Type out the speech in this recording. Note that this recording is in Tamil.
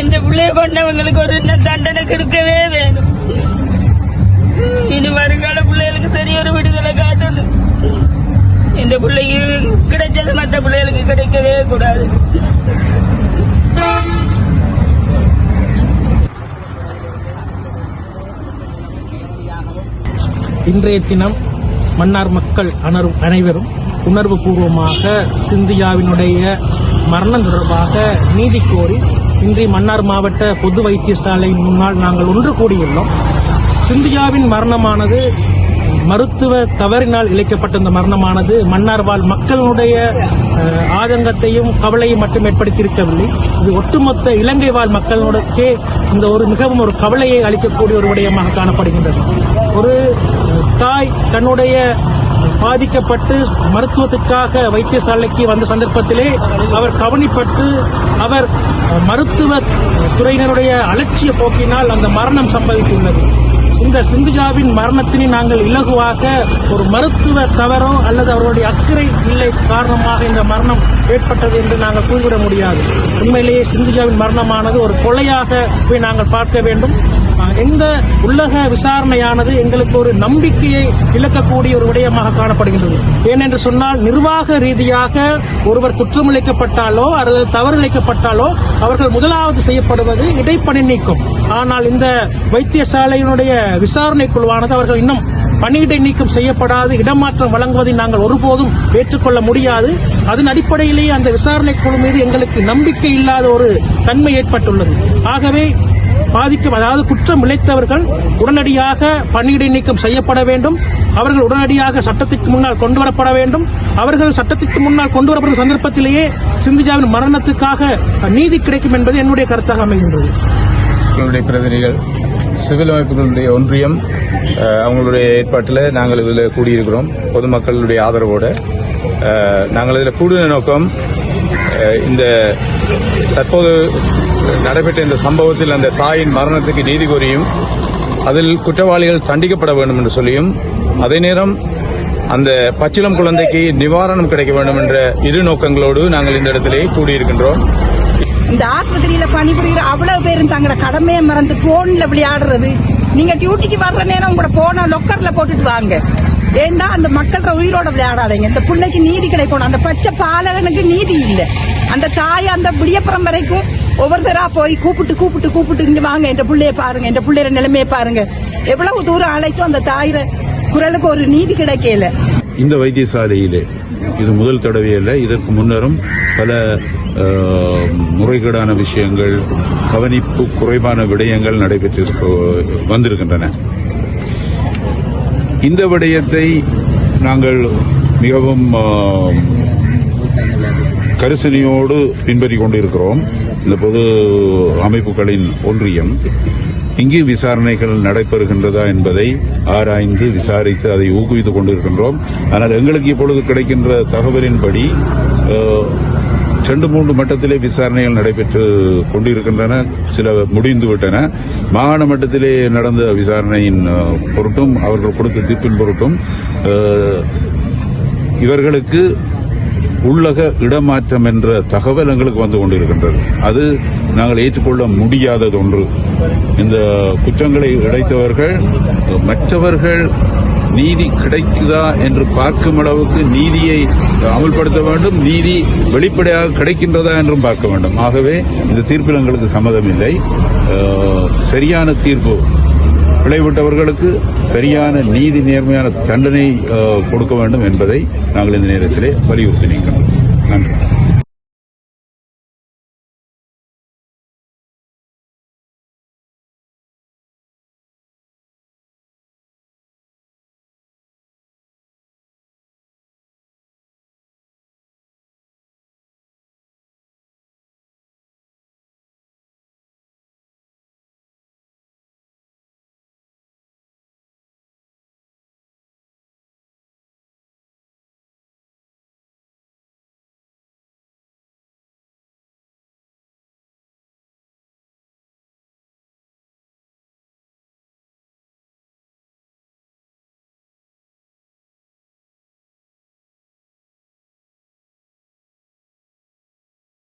என்ற பிள்ளைய கொண்டவங்களுக்கு ஒரு தண்டனை கொடுக்கவே வேணும். இனி வருங்கால பிள்ளைகளுக்கு சரி ஒரு விடுதலை காட்டணும். இந்த பிள்ளைக்கு கிடைச்சது மற்ற பிள்ளைகளுக்கு கிடைக்கவே கூடாது. இன்றைய தினம் மன்னார் மக்கள் அனரும் அனைவரும் உணர்வு பூர்வமாக சிந்தியாவினுடைய மரணம் தொடர்பாக நீதி கோரி இன்றி மன்னார் மாவட்ட பொது வைத்தியசாலை முன்னால் நாங்கள் ஒன்று கூடியுள்ளோம். சிந்தியாவின் மரணமானது மருத்துவ தவறினால் இழைக்கப்பட்ட இந்த மரணமானது மன்னார் வாழ் மக்களுடைய ஆதங்கத்தையும் கவலையும் மட்டும் ஏற்படுத்தியிருக்கவில்லை. இது ஒட்டுமொத்த இலங்கை வாழ் மக்களுடைய இந்த ஒரு மிகவும் ஒரு கவலையை அளிக்கக்கூடிய ஒரு விடயமாக காணப்படுகின்றது. ஒரு தாய் தன்னுடைய பாதிக்கப்பட்டு மருத்துவத்துக்காக வைத்தியசாலைக்கு வந்த சந்தர்ப்பத்திலே அவர் கவனிப்பட்டு அவர் மருத்துவ துறையினருடைய அலட்சிய போக்கினால் அந்த மரணம் சம்பவித்துள்ளது. இந்த சிந்துஜாவின் மரணத்தினை நாங்கள் இலகுவாக ஒரு மருத்துவ தவறோ அல்லது அவருடைய அக்கறை இல்லை காரணமாக இந்த மரணம் ஏற்பட்டது என்று நாங்கள் கூறிவிட முடியாது. உண்மையிலேயே சிந்துஜாவின் மரணமானது ஒரு கொலையாக போய் நாங்கள் பார்க்க வேண்டும். இந்த உள்ளக விசாரணையானது எங்களுக்கு ஒரு நம்பிக்கையை இழக்கக்கூடிய ஒரு விடயமாக காணப்படுகின்றது. ஏனென்று சொன்னால் நிர்வாக ரீதியாக ஒருவர் குற்றமிழைக்கப்பட்டாலோ அல்லது தவறு இழைக்கப்பட்டாலோ அவர்கள் முதலாவது செய்யப்படுவது இடைப்பணி நீக்கம். ஆனால் இந்த வைத்தியசாலையினுடைய விசாரணை குழுவானது அவர்கள் இன்னும் பணியிடை நீக்கம் செய்யப்படாது இடமாற்றம் வழங்குவதை நாங்கள் ஒருபோதும் ஏற்றுக்கொள்ள முடியாது. அதன் அடிப்படையிலேயே அந்த விசாரணை குழு மீது எங்களுக்கு நம்பிக்கை இல்லாத ஒரு தன்மை ஏற்பட்டுள்ளது. ஆகவே பாதிக்கும் அதாவது குற்றம் இழைத்தவர்கள் உடனடியாக பணியிடை நீக்கம் செய்யப்பட வேண்டும். அவர்கள் உடனடியாக சட்டத்திற்கு முன்னால் கொண்டு வரப்பட வேண்டும். அவர்கள் சட்டத்திற்கு முன்னால் கொண்டு வரப்படும் சந்தர்ப்பத்திலேயே சிந்துஜாவின் மரணத்துக்காக நீதி கிடைக்கும் என்பது என்னுடைய கருத்தாக அமைகின்றது. எங்களுடைய பிரதிநிதிகள் சிவில் அமைப்புகளுடைய ஒன்றியம் அவங்களுடைய ஏற்பாட்டில் நாங்கள் இதில் கூடியிருக்கிறோம். பொதுமக்களுடைய ஆதரவோடு. நாங்கள் இதில் கூடுதல் நோக்கம் இந்த தற்போது நடைபெற்ற இந்த சம்பவத்தில் அந்த தாயின் மரணத்துக்கு நீதி கோரியும் அதில் குற்றவாளிகள் தண்டிக்கப்பட வேண்டும் என்று சொல்லியும் அதே நேரம் அந்த பச்சிளம் குழந்தைக்கு நிவாரணம் கிடைக்க வேண்டும் என்ற இரு நோக்கங்களோடு நாங்கள் இந்த இடத்திலே கூடியிருக்கின்றோம். இந்த ஆஸ்பத்திரியில பணிபுரிகிற அவ்வளவு பேரும் தங்களோட கடமையை மறந்து போன்ல விளையாடுறது. நீங்க டியூட்டிக்கு வர்ற நேரம் உங்களோட போன லொக்கர்ல போட்டுட்டு வாங்க. ஏண்டா அந்த மக்கள்கிட்ட உயிரோட விளையாடாதீங்க. இந்த பிள்ளைக்கு நீதி கிடைக்கணும். அந்த பச்சை பாலகனுக்கு நீதி இல்ல. அந்த தாய் அந்த விடியப்புறம் வரைக்கும் ஒவ்வொருத்தரா போய் கூப்பிட்டு கூப்பிட்டு கூப்பிட்டு இங்க வாங்க. என் பிள்ளைய பாருங்க என்ற பிள்ளைய நிலைமையை பாருங்க. எவ்வளவு தூரம் அழைக்கும் அந்த தாயிர குரலுக்கு ஒரு நீதி கிடைக்கல. இந்த வைத்தியசாலையிலே இது முதல் தடவை அல்ல இதற்கு முன்னரும் பல முறைகேடான விஷயங்கள் கவனிப்பு குறைவான விடயங்கள் நடைபெற்று வந்திருக்கின்றன. இந்த விடயத்தை நாங்கள் மிகவும் கரிசனையோடு பின்பற்றிக் கொண்டிருக்கிறோம். இந்த பொது அமைப்புகளின் ஒன்றியம் இங்கு விசாரணைகள் நடைபெறுகின்றதா என்பதை ஆராய்ந்து விசாரித்து அதை ஊக்குவித்துக் கொண்டிருக்கின்றோம். ஆனால் எங்களுக்கு இப்பொழுது கிடைக்கின்ற தகவலின்படி ரெண்டு மூன்று மட்டத்திலே விசாரணைகள் நடைபெற்று கொண்டிருக்கின்றன சில முடிந்துவிட்டன. மாகாண மட்டத்திலே நடந்த விசாரணையின் பொருட்டும் அவர்கள் கொடுத்த தீர்ப்பின் பொருட்டும் இவர்களுக்கு உள்ளக இடமாற்றம் என்ற தகவல் எங்களுக்கு வந்து கொண்டிருக்கின்றது. அது நாங்கள் ஏற்றுக்கொள்ள முடியாதது ஒன்று. இந்த குற்றங்களை இழைத்தவர்கள் மற்றவர்கள் நீதி கிடைக்குதா என்று பார்க்கும் அளவுக்கு நீதியை அமல்படுத்த வேண்டும். நீதி வெளிப்படையாக கிடைக்கின்றதா என்றும் பார்க்க வேண்டும். ஆகவே இந்த தீர்ப்பில் எங்களுக்கு சம்மதம் இல்லை. சரியான தீர்ப்பு விளைவிட்டவர்களுக்கு சரியான நீதி நேர்மையான தண்டனை கொடுக்க வேண்டும் என்பதை நாங்கள் இந்த நேரத்திலே வலியுறுத்தி நிற்கிறோம் நன்றி.